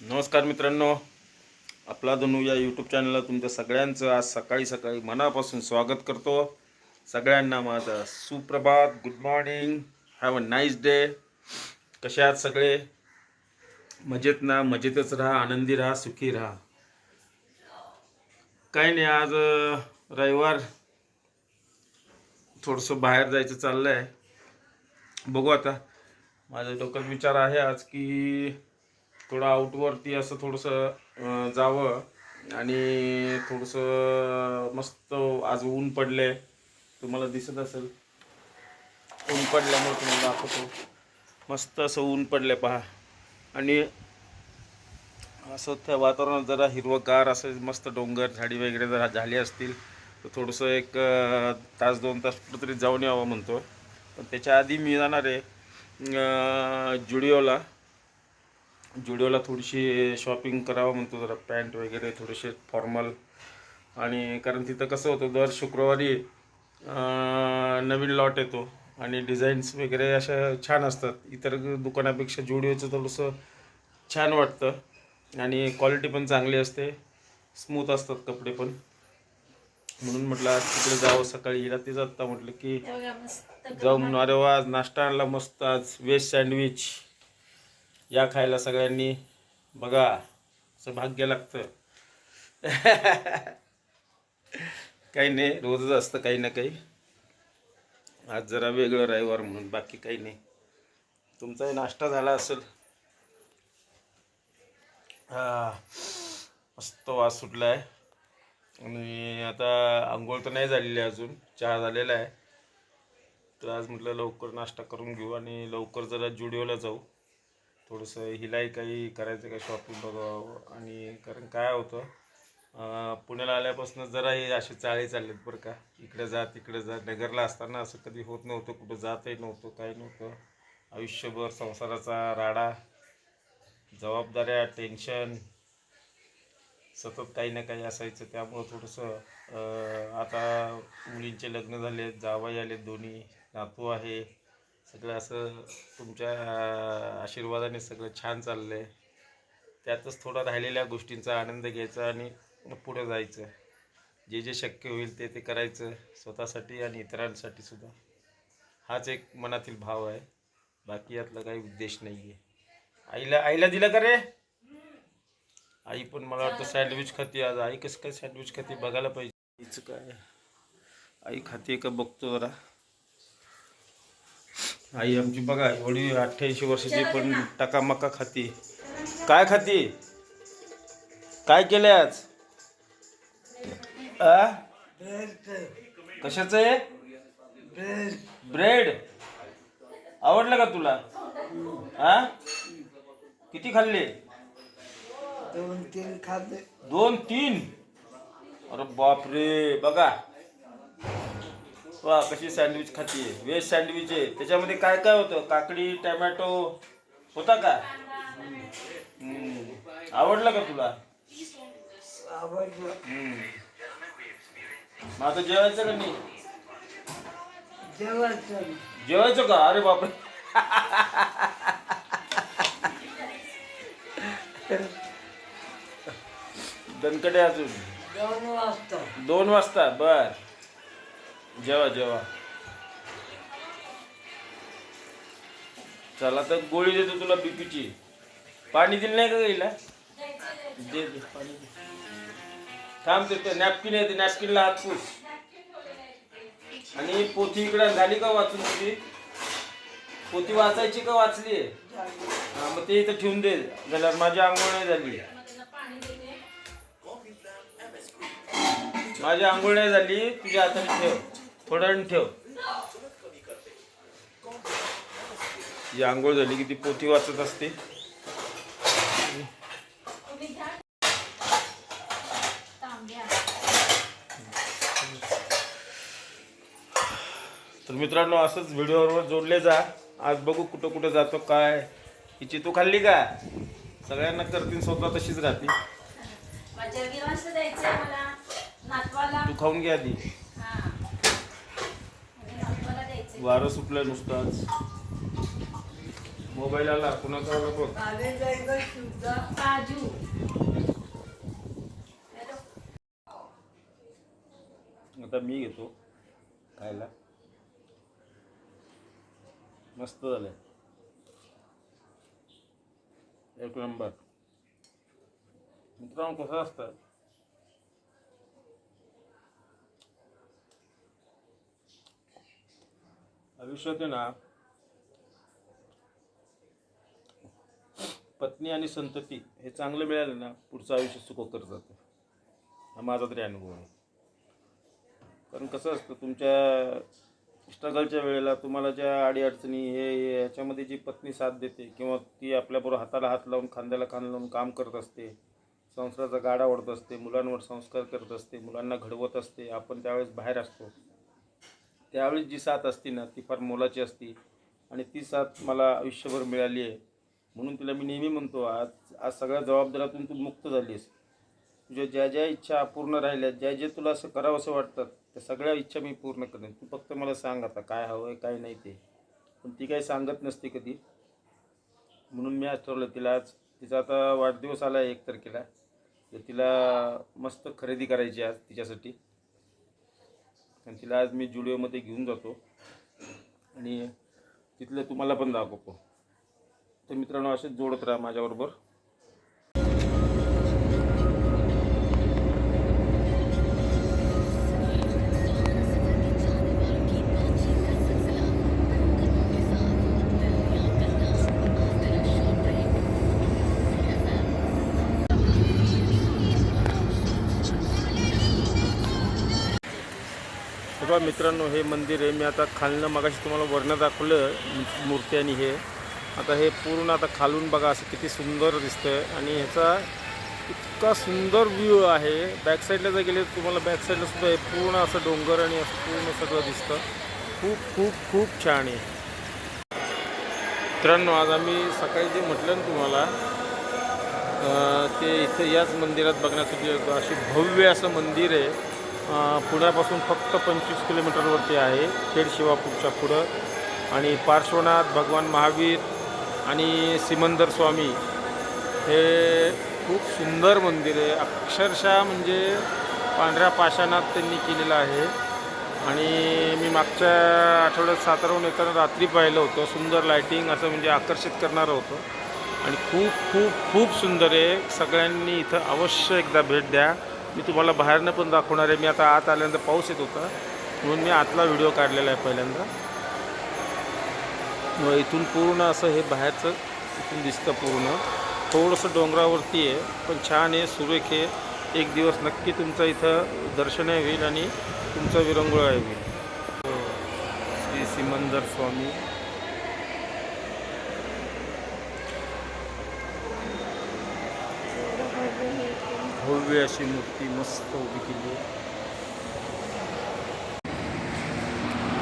नमस्कार मित्रांनो. आपला धनू या यूट्यूब चॅनलला तुमच्या सगळ्यांचं आज सकाळी सकाळी मनापासून स्वागत करतो. सगळ्यांना माझा सुप्रभात good morning have a nice day कसे आहात सगळे? मजेत ना? मजेतच राहा आनंदी राहा सुखी राहा. काही नाही आज रविवार. थोडंसं बाहेर जायचं चाललं आहे बघू आता. माझा डोक्यात विचार आहे आज की थोडं आउटवरती असं थोडंसं जावं. आणि थोडंसं मस्त आज ऊन पडले. तुम्हाला दिसत असेल. ऊन पडल्यामुळे तुम्हाला दाखवतो. मस्त असं ऊन पडले पहा. आणि असं त्या वातावरणात जरा हिरवंगार असं मस्त डोंगर झाडी वगैरे जरा झाली असतील तर थोडंसं एक तास दोन तास कुठंतरी जाऊन यावं म्हणतो. पण त्याच्या आधी मी जाणार आहे जुडिओला. जुडिओला थोडीशी शॉपिंग करावं म्हणतो जरा पॅन्ट वगैरे थोडेसे फॉर्मल. आणि कारण तिथं कसं होतं दर शुक्रवारी नवीन लॉट येतो आणि डिझाईन्स वगैरे अशा छान असतात. इतर दुकानापेक्षा जुडिओचं थोडंसं छान वाटतं आणि क्वालिटी पण चांगली असते. स्मूथ असतात कपडे पण. म्हणून म्हटलं आज तिकडे जावं सकाळी. हिला ते जाता म्हटलं की बघा मस्त जाऊ म्हणून अरे वा आज नाश्ता आणला मस्त आज. व्हेज सँडविच या खायला सगळ्यांनी बघा असं भाग्य लागतं. काही नाही रोजच असतं काही ना काही. आज जरा वेगळं रविवार म्हणून बाकी काही नाही. तुमचाही नाश्ता झाला असेल. हा मस्त वास सुटला आहे आणि आता आंघोळ तर नाही झालेली अजून चहा झालेला आहे. तर आज म्हटलं लवकर नाश्ता करून घेऊ आणि लवकर जरा जुडिओला जाऊ. थोडंसं हिलाही काही करायचं काय शॉपिंग बघावं आणि कारण काय होतं पुण्याला आल्यापासून जरा हे असे चाळे चाललेत बरं का. इकडे जा तिकडे जा. नगरला असताना असं कधी होत नव्हतं कुठं जातही नव्हतं काही नव्हतं. आयुष्यभर संसाराचा राडा जबाबदाऱ्या टेन्शन सतत काही ना काही असायचं. त्यामुळं थोडंसं आता मुलींचे लग्न झाले जावाई आले दोन्ही नातू आहे. सगळं असं तुमच्या आशीर्वादाने सगळं छान चाललं आहे त्यातच थोडा राहिलेल्या गोष्टींचा आनंद घ्यायचा आणि पुढं जायचं. जे जे शक्य होईल ते ते करायचं स्वतःसाठी आणि इतरांसाठी सुद्धा. हाच एक मनातील भाव आहे. बाकी यातला काही उद्देश नाही आहे आईला आईला दिलं का रे? आई पण मला वाटतं सँडविच खाते आज. आई कसं काय सँडविच खाते? बघायला पाहिजे. आईचं काय? आई खाते का? बघतो जरा. आई आमची बघा एवढी अठ्ठ्याऐंशी वर्षाची पण टकामका खाते. काय खाते? काय केलंय आज? आ? कशाचं आहे? ब्रेड. आवडलं का तुला? हा किती खाल्ले? दोन तीन खाल्ले. दोन तीन? अरे बापरे बघा. वा कशी सँडविच खाते व्हेज सँडविच आहे. त्याच्यामध्ये काय काय होतं? काकडी टमॅटो होता का? हम्म. आवडलं का तुला? आवडलं. हम्म. मग आता जेवायचं का नाही? जेवायचं. जेवायचं का? अरे बापरे. दणकडे अजून. दोन वाजता. दोन वाजता? बर. जेवा जेवा. चला तर गोळी देतो तुला बीपीची पाणी दिली नाही का गेला दे पाणी दे. थांब देतो नॅपकिन येते नॅपकिनला हात पुस. आणि पोथी इकडे झाली का वाचून तुझी? पोथी वाचायची का वाचली? हा मग ते इथं ठेवून दे. झाल्यावर माझी आंघोळ नाही झाली. माझी आंघोळ नाही झाली. तुझ्या हाताने ठेव. थोडं ठेव. ही आंघोळ झाली की ती पोथी वाचत असते. तर मित्रांनो असंच व्हिडिओवर जोडले जा. आज बघू कुठं कुठं जातो काय. हिची तू खाल्ली का? सगळ्यांना करतील स्वतः तशीच राहते. माझ्या गिलास द्यायचंय मला. नातवाला. तू खाऊन घे आधी हा आणि नातवाला द्यायचंय वारं सुटलं नुसतं आज मोबाईल आला कुणाचा आला बघ. आता मी घेतो. खायला. मस्त झालंय. एक नंबर. मित्रांनो कसं असतं? आयुष्यात आहे ना पत्नी आणि संतती हे चांगलं मिळालं ना पुढचं आयुष्य सुखकर जातं. हा माझा तरी अनुभव आहे. कारण कसं असतं तुमच्या स्ट्रगलच्या वेळेला तुम्हाला ज्या अडीअडचणी हे हे याच्यामध्ये जी पत्नी साथ देते किंवा ती आपल्याबरोबर हाताला हात लावून खांद्याला खांदा लावून काम करत असते संसाराचा गाडा ओढत असते मुलांवर संस्कार करत असते मुलांना घडवत असते आपण त्यावेळेस बाहेर असतो. त्यावेळेस जी साथ असते ना ती फार मोलाची असते. आणि ती साथ मला आयुष्यभर मिळाली आहे. म्हणून तिला मी नेहमी म्हणतो आज आज सगळ्या जबाबदाऱ्यातून तू मुक्त झाली आहेस तुझ्या ज्या ज्या इच्छा अपूर्ण राहिल्या ज्या ज्या तुला असं करावं असं वाटतात त्या सगळ्या इच्छा मी पूर्ण करेन. तू फक्त मला सांग आता काय हवं आहे काय नाही ते. पण ती काही सांगत नसते कधी. म्हणून मी आज ठरवलं तिला आज तिचा आता वाढदिवस आला आहे एक तारखेला. तर तिला मस्त खरेदी करायची आज तिच्यासाठी. आणि तिला आज मी जुडिओमध्ये घेऊन जातो. आणि तिथलं तुम्हाला पण दाखवतो. तर मित्रांनो असेच जोडत राहा माझ्याबरोबर. बघा मित्रांनो हे मंदिर आहे. मी आता खालनं मगाशी तुम्हाला वर्ण दाखवलं मूर्ती आणि हे. आता हे पूर्ण आता खालून बघा असं किती सुंदर दिसतंय. आणि ह्याचा इतका सुंदर व्ह्यू आहे. बॅक साईडला जर गेले तर तुम्हाला बॅक साईडला सुद्धा हे पूर्ण असं डोंगर आणि असं पूर्ण सगळं दिसतं. खूप खूप खूप छान आहे. मित्रांनो आज आम्ही सकाळी जे म्हटलं ना तुम्हाला ते इथं याच मंदिरात बघण्यासाठी एक अशी भव्य असं मंदिर आहे. पुण्यापासून फक्त पंचवीस किलोमीटरवरती आहे. खेड शिवापूरच्या पुढं. आणि पार्श्वनाथ भगवान महावीर आणि सिमंदर स्वामी हे खूप सुंदर मंदिर आहे. अक्षरशः म्हणजे पांढऱ्या पाषाणात त्यांनी केलेलं आहे. आणि मी मागच्या आठवड्यात साताराहून येताना रात्री पाहिलं होतं. सुंदर लायटिंग असं म्हणजे आकर्षित करणारं होतं. आणि खूप खूप खूप सुंदर आहे. सगळ्यांनी इथं अवश्य एकदा भेट द्या. मी तुम्हाला बाहेरनं पण दाखवणार आहे. मी आता आत आल्यानंतर पाऊस येत होता. म्हणून मी आतला व्हिडिओ काढलेला आहे पहिल्यांदा. मग इथून पूर्ण असं हे बाहेरचं इथून दिसतं पूर्ण. थोडंसं डोंगरावरती आहे पण छान आहे सुरेख आहे. एक दिवस नक्की तुमचं इथं दर्शनही होईल आणि तुमचं विरंगुळाही होईल. हो. श्री सिमंदर स्वामी. भव्य अशी मूर्ती मस्त उभी केली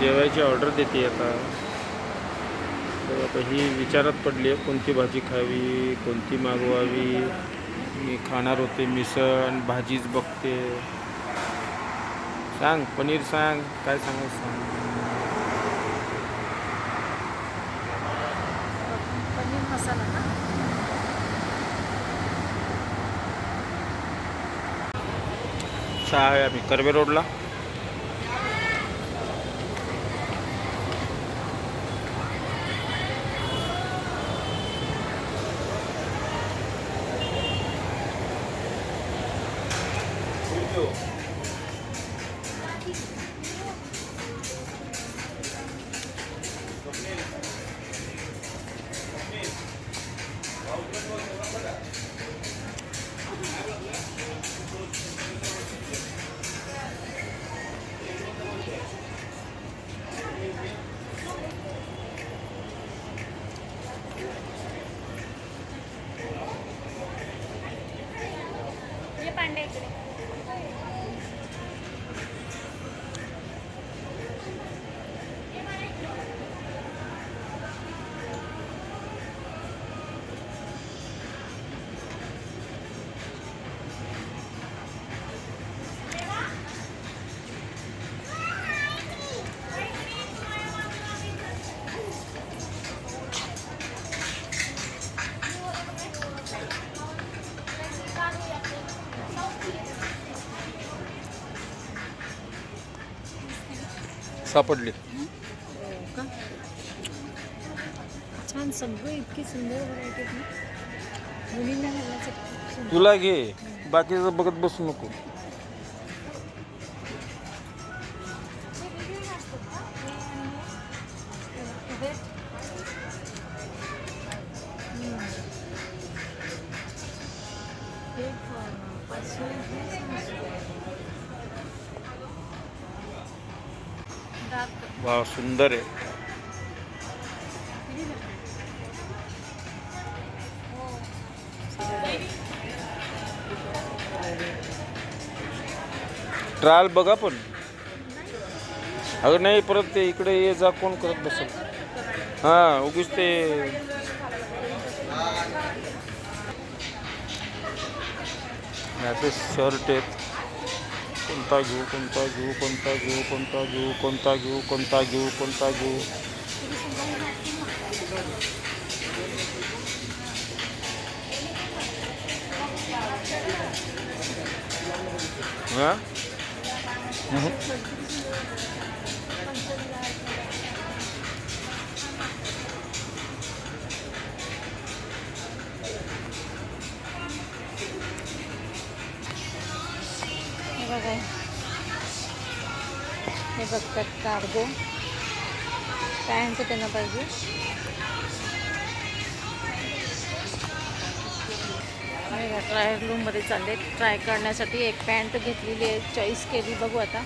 जेवायची ऑर्डर देते आता. तर आता ही विचारात पडली आहे कोणती भाजी खावी कोणती मागवावी. मी खाणार होते मिसळ आणि भाजीच बघते. सांग पनीर सांग काय सांगायचं सांग. सहा आहे आम्ही कर्वे रोडला. सापडली. का छान सगळं इतकी सुंदर व्हरायटी आहे ना. मुलींना घालण्यासाठी खूप सुंदर. तुला घे बाकीचं बघत बसू नको. वा सुंदर आहे. ट्रायल बघा पण. अगं नाही परत ते इकडे ये जा कोण करत बसेल? हां उगीच ते याचे शर्ट आहेत. कोणता घेऊ कोणता घेऊ कोणता घेऊ कोणता घेऊ कोणता घेऊ कोणता घेऊ हे बघा. हे बघतात कार्गो पॅन्ट त्यांना पाहिजे ट्रायल रूममध्ये चालले ट्राय करण्यासाठी एक पॅन्ट घेतलेली आहे. चॉईस केली बघू आता.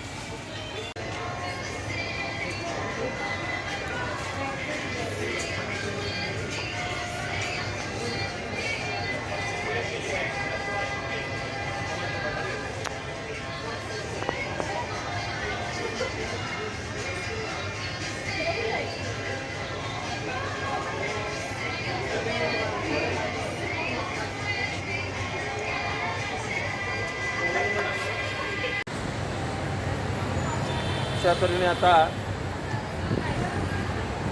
अशा तऱ्हेने आता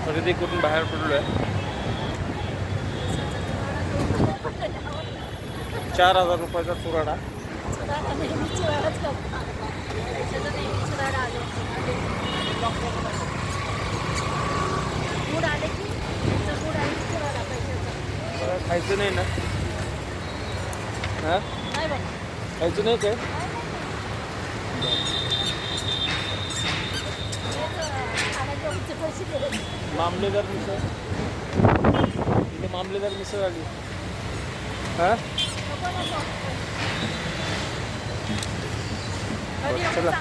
खरेदी करून बाहेर पडलो आहे चार हजार रुपयाचा चुराडा. खायचं नाही ना? हां? खायचं नाही काय खाण्याचे पैसे दिले मामलेदार मिसळ. इथे मामलेदार मिसळ आली. हां? चला.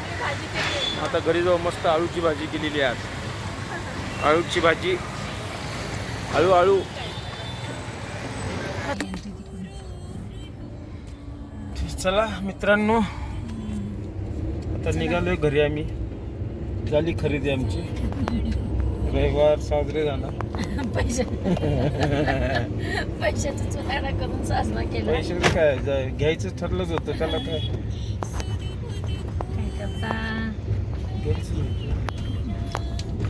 आता घरी जाऊ मस्त आळूची भाजी केलेली आहे आज. आळूची भाजी. आळू आळू चला मित्रांनो. आता निघालोय घरी आम्ही. झाली खरेदी आमची. रविवार साजरे झाला. पैसे पैशाचा चुराडा करून साजरा केला. पैसे काय घ्यायचं ठरलंच होतं त्याला काय? काय करता? घ्यायचं होतं.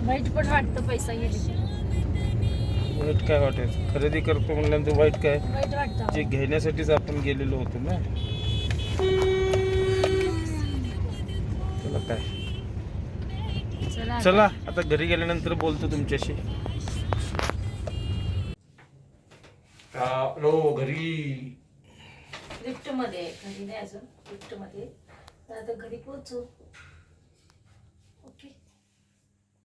वाईट पण वाटतं पैसा गेली वाईट काय वाटायचं? खरेदी करतो म्हणल्यानंतर वाईट काय? वाईट जे वाटतं घेण्यासाठीच आपण गेलेलो होतो ना. त्याला काय? चला. चला आता घरी गेल्यानंतर बोलतो तुमच्याशी. हॅलो घरी. लिफ्टमध्ये घरी नाही अजून. लिफ्टमध्ये तर आता घरी पोहोचू.